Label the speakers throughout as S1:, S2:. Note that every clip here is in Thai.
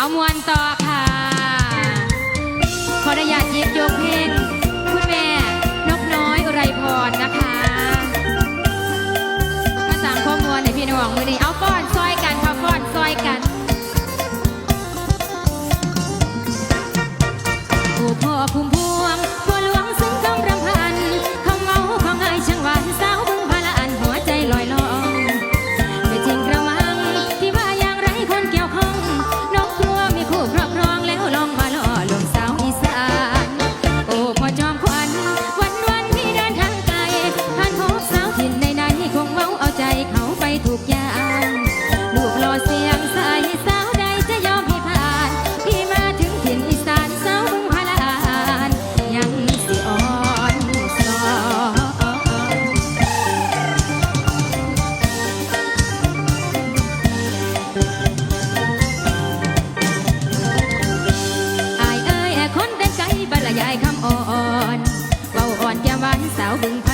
S1: เอามวนต่อค่ะ ขออนุญาตยิบยกเพลงคุณแม่นกน้อยอุไรพรนะคะ มาสั่ข้อมวลในพี่น้องมือดีเอาป้อำอ่อนเบาอ่อนแก้หวานสาวบึง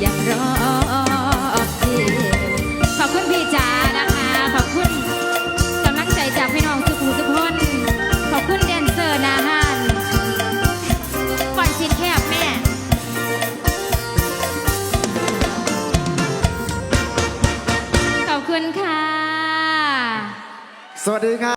S1: อย่างรอพี่ขอบคุณพี่จ๋านะคะ ขอบคุณกำลังใจจากพี่น้องทุกผู้ทุกคน ขอบคุณแดนเซอร์นาฮานก่อนชิดแคบแม่ ขอบคุณค่ะ
S2: สวัสดีครับ